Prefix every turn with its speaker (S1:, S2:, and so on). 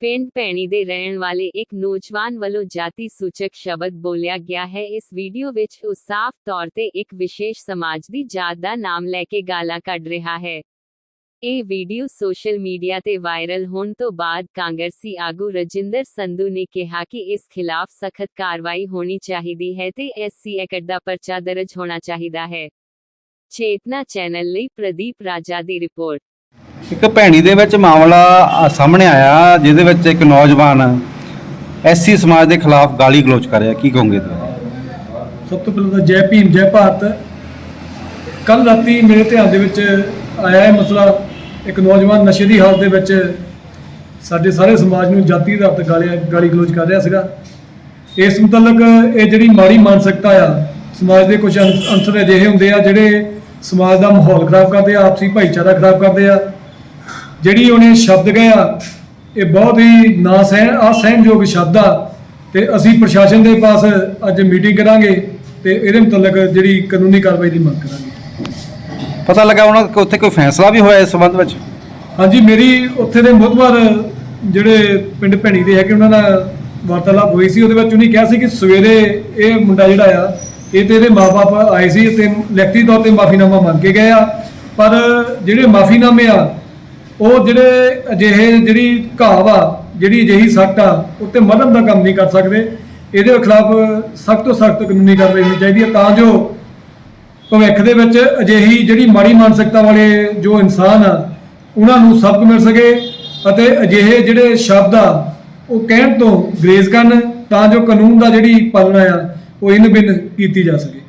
S1: ਪਿੰਡ ਭੈਣੀ ਦੇ ਰਹਿਣ ਵਾਲੇ ਇੱਕ ਨੌਜਵਾਨ ਵੱਲੋਂ ਜਾਤੀ ਸੂਚਕ ਸ਼ਬਦ ਬੋਲਿਆ ਗਿਆ ਹੈ। ਇਸ ਵੀਡੀਓ ਵਿੱਚ ਉਹ ਸਾਫ਼ ਤੌਰ ਤੇ ਇੱਕ ਵਿਸ਼ੇਸ਼ ਸਮਾਜ ਦੀ ਜਾਤ ਦਾ ਨਾਮ ਲੈ ਕੇ ਗਾਲਾਂ ਕੱਢ ਰਿਹਾ ਹੈ। ਇਹ ਵੀਡੀਓ ਸੋਸ਼ਲ ਮੀਡੀਆ ਤੇ ਵਾਇਰਲ ਹੋਣ ਤੋਂ ਬਾਅਦ ਕਾਂਗਰਸੀ ਆਗੂ ਰਜਿੰਦਰ ਸੰਧੂ ਨੇ ਕਿਹਾ ਕਿ ਇਸ ਖਿਲਾਫ ਸਖਤ ਕਾਰਵਾਈ ਹੋਣੀ ਚਾਹੀਦੀ ਹੈ ਤੇ ਐਸਸੀ ਐਕਟ ਦਾ ਪਰਚਾ ਦਰਜ ਹੋਣਾ ਚਾਹੀਦਾ ਹੈ। ਚੇਤਨਾ ਚੈਨਲ ਲਈ ਪ੍ਰਦੀਪ ਰਾਜਾ ਦੀ ਰਿਪੋਰਟ।
S2: ਇੱਕ ਭੈਣੀ ਦੇ ਵਿੱਚ ਮਾਮਲਾ ਆ ਸਾਹਮਣੇ ਆਇਆ, ਜਿਹਦੇ ਵਿੱਚ ਇੱਕ ਨੌਜਵਾਨ ਐਸਸੀ ਸਮਾਜ ਦੇ ਖਿਲਾਫ ਗਾਲੀ ਗਲੋਚ ਕਰ ਰਿਹਾ, ਕੀ ਕਹੋਗੇ ਤੁਸੀਂ
S3: ਸਭ ਤੋਂ ਪਹਿਲਾਂ ਤਾਂ ਜੈ ਭੀਮ, ਜੈ ਭਾਰਤ। ਕੱਲ ਰਾਤੀ ਮੇਰੇ ਧਿਆਨ ਦੇ ਵਿੱਚ ਆਇਆ ਇਹ ਮਸਲਾ, ਇੱਕ ਨੌਜਵਾਨ ਨਸ਼ੇ ਦੀ ਹਾਲਤ ਦੇ ਵਿੱਚ ਸਾਡੇ ਸਾਰੇ ਸਮਾਜ ਨੂੰ ਜਾਤੀ ਆਧਾਰ ਤੇ ਗਾਲੀ ਗਾਲੀ ਗਲੋਚ ਕਰ ਰਿਹਾ ਸੀਗਾ। ਇਸ ਮੁਤਲਕ ਇਹ ਜਿਹੜੀ ਮਾੜੀ ਮਾਨਸਿਕਤਾ ਆ, ਸਮਾਜ ਦੇ ਕੁਝ ਅੰਸਰ ਅਜਿਹੇ ਹੁੰਦੇ ਆ ਜਿਹੜੇ ਸਮਾਜ ਦਾ ਮਾਹੌਲ ਖਰਾਬ ਕਰਦੇ ਆ, ਆਪਸੀ ਭਾਈਚਾਰਾ ਖਰਾਬ ਕਰਦੇ ਆ। ਜਿਹੜੀ ਉਹਨੇ ਸ਼ਬਦ ਗਏ ਆ ਇਹ ਬਹੁਤ ਹੀ ਨਾ ਸਹਿ ਅਸਹਿਣਯੋਗ ਸ਼ਬਦ ਆ। ਤੇ ਅਸੀਂ ਪ੍ਰਸ਼ਾਸਨ ਦੇ ਪਾਸ ਅੱਜ ਮੀਟਿੰਗ ਕਰਾਂਗੇ ਤੇ ਇਹਦੇ ਮੁਤਲਕ ਜਿਹੜੀ ਕਾਨੂੰਨੀ ਕਾਰਵਾਈ ਦੀ ਮੰਗ ਕਰਾਂਗੇ।
S2: ਪਤਾ ਲੱਗਾ ਉਹਨਾਂ ਕਿ ਉੱਥੇ ਕੋਈ ਫੈਸਲਾ ਵੀ ਹੋਇਆ ਇਸ ਸੰਬੰਧ ਵਿੱਚ?
S3: ਹਾਂਜੀ ਮੇਰੀ ਉੱਥੇ ਦੇ ਮੁਖਬਰ ਜਿਹੜੇ ਪਿੰਡ ਭੈਣੀ ਦੇ ਹੈਗੇ ਉਹਨਾਂ ਨਾਲ ਵਾਰਤਾਲਾਪ ਹੋਈ ਸੀ। ਉਹਦੇ ਵਿੱਚ ਉਹਨੇ ਕਿਹਾ ਸੀ ਕਿ ਸਵੇਰੇ ਇਹ ਮੁੰਡਾ ਜਿਹੜਾ ਆ ਇਹ ਤੇ ਇਹਦੇ ਮਾਪੇ ਆਏ ਸੀ ਤੇ ਲਿਖਤੀ ਤੌਰ ਤੇ ਮਾਫੀਨਾਮਾ ਮੰਗ ਕੇ ਗਏ ਆ। ਪਰ ਜਿਹੜੇ ਮਾਫੀਨਾਮੇ ਆ ਉਹ ਜਿਹੜੇ ਅਜਿਹੇ ਜਿਹੜੀ ਘਾਵ ਆ ਜਿਹੜੀ ਅਜਿਹੀ ਸੱਟ ਆ, ਉੱਤੇ ਮਦਦ ਦਾ ਕੰਮ ਨਹੀਂ ਕਰ ਸਕਦੇ। ਇਹਦੇ ਖਿਲਾਫ ਸਖਤ ਤੋਂ ਸਖਤ ਕਾਨੂੰਨੀ ਕਾਰਵਾਈ ਹੋਣੀ ਚਾਹੀਦੀ ਹੈ, ਤਾਂ ਜੋ ਭਵਿੱਖ ਦੇ ਵਿੱਚ ਅਜਿਹੀ ਜਿਹੜੀ ਮਾੜੀ ਮਾਨਸਿਕਤਾ ਵਾਲੇ ਜੋ ਇਨਸਾਨ ਆ, ਉਹਨਾਂ ਨੂੰ ਸਬਕ ਮਿਲ ਸਕੇ ਅਤੇ ਅਜਿਹੇ ਜਿਹੜੇ ਸ਼ਬਦ ਆ, ਉਹ ਕਹਿਣ ਤੋਂ ਗਰੇਜ਼ ਕਰਨ, ਤਾਂ ਜੋ ਕਾਨੂੰਨ ਦਾ ਜਿਹੜੀ ਪਾਲਣਾ ਆ, ਉਹ ਇਨ ਬਿਨ ਕੀਤੀ ਜਾ ਸਕੇ।